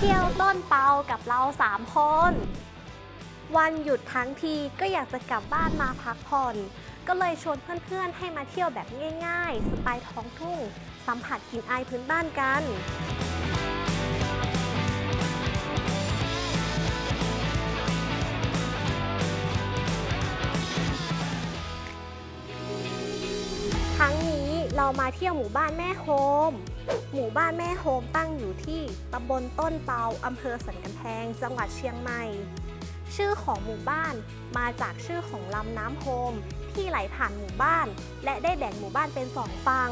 ที่ยวต้นเปากับเราสามคน วันหยุดทั้งทีก็อยากจะกลับบ้านมาพักผ่อน ก็เลยชวนเพื่อนๆให้มาเที่ยวแบบง่ายๆ สไตล์ท้องทุ่ง สัมผัสกลิ่นอายพื้นบ้านกัน มาเที่ยวหมู่บ้านแม่โฮม หมู่บ้านแม่โฮมตั้งอยู่ที่ตำบลต้นเปาอำเภอสันกำแพง จังหวัดเชียงใหม่ ชื่อของหมู่บ้านมาจากชื่อของลำน้ำโฮมที่ไหลผ่านหมู่บ้าน และได้แบ่งหมู่บ้านเป็นสองฝั่ง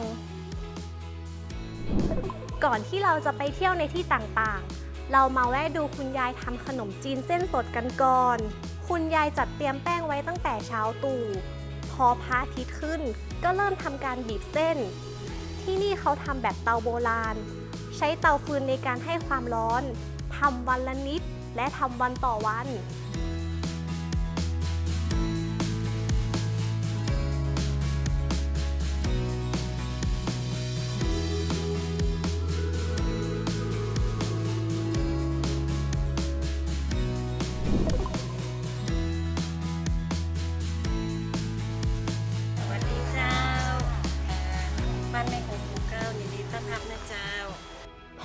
ก่อนที่เราจะไปเที่ยวในที่ต่างๆ เรามาแวะดูคุณยายทำขนมจีนเส้นสดกันก่อน คุณยายจัดเตรียมแป้งไว้ตั้งแต่เช้าตู่ อพระอาทิตย์ขึ้น ก็เริ่มทำการบีบเส้น ที่นี่เขาทำแบบเตาโบราณ ใช้เตาฟืนในการให้ความร้อนทำวันละนิดและทำวันต่อวัน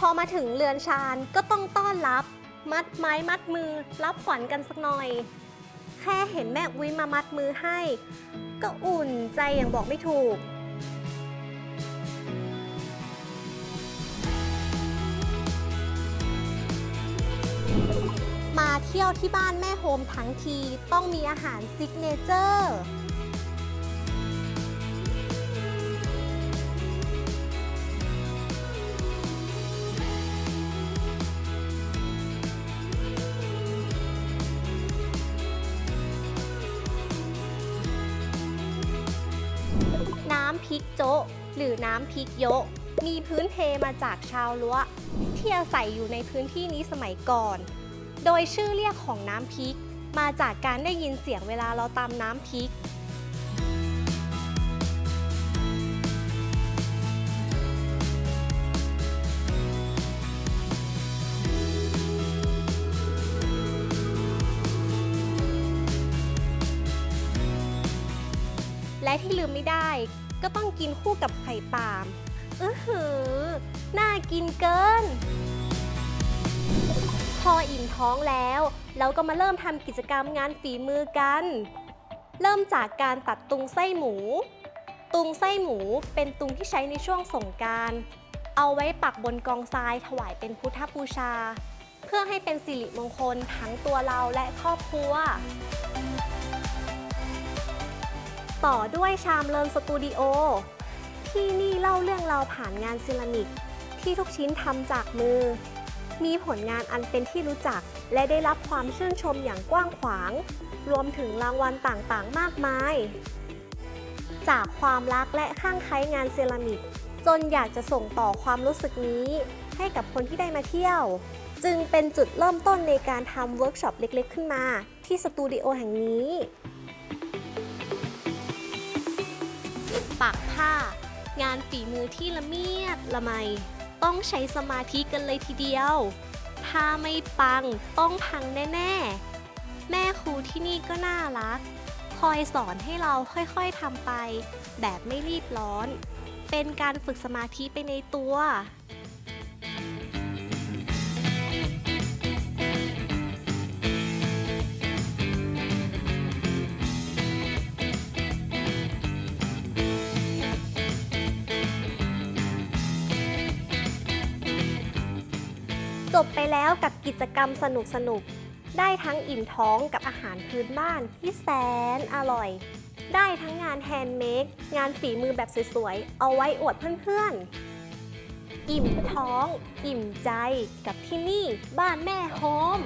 อมาถึงเรือนชานก็ต้องต้อนรับ มัดไม้มัดมือ รับขวัญกันสักหน่อย แค่เห็นแม่อุ้ยมามัดมือให้ ก็อุ่นใจอย่างบอกไม่ถูกมาเที่ยวที่บ้านแม่โฮมทั้งทีต้องมีอาหารซิกเนเจอร์ ริกโจ๊ะ หรือน้ำพริกโยะ มีพื้นเพมาจากชาวล้วที่อาศัยอยู่ในพื้นที่นี้สมัยก่อน โดยชื่อเรียกของน้ำพริก มาจากการได้ยินเสียงเวลาเราตำน้ำพริกและที่ลืมไม่ได้ ก็ต้องกินคู่กับไข่ปาล์มอือหือ น่ากินเกิน พออิ่มท้องแล้ว เราก็มาเริ่มทำกิจกรรมงานฝีมือกัน เริ่มจากการตัดตุงไส้หมู ตุงไส้หมูเป็นตุงที่ใช้ในช่วงสงการเอาไว้ปักบนกองทรายถวายเป็นพุทธบูชา เพื่อให้เป็นสิริมงคลทั้งตัวเราและครอบครัว ต่อด้วยชามเลินสตูดิโอที่นี่เล่าเรื่องราวผ่านงานเซรามิก ที่ทุกชิ้นทำจากมือ มีผลงานอันเป็นที่รู้จัก และได้รับความชื่นชมอย่างกว้างขวาง รวมถึงรางวัลต่างๆ มากมาย จากความรักและข้างใคล้งานเซรามิก จนอยากจะส่งต่อความรู้สึกนี้ ให้กับคนที่ได้มาเที่ยว จึงเป็นจุดเริ่มต้นในการทำเวิร์กช็อปเล็กๆ ขึ้นมา ที่สตูดิโอแห่งนี้ ปักผ้า งานฝีมือที่ละเมียดละไม ต้องใช้สมาธิกันเลยทีเดียว ถ้าไม่ปังต้องพังแน่ๆ แม่ครูที่นี่ก็น่ารัก คอยสอนให้เราค่อยๆทำไป แบบไม่รีบร้อน เป็นการฝึกสมาธิไปในตัว จบไปแล้วกับกิจกรรมสนุกสนุก ได้ทั้งอิ่มท้องกับอาหารพื้นบ้านที่แสนอร่อย ได้ทั้งงานแฮนด์เมดงานฝีมือแบบสวยๆ เอาไว้อวดเพื่อนๆ อิ่มท้อง อิ่มใจกับที่นี่บ้านแม่โฮม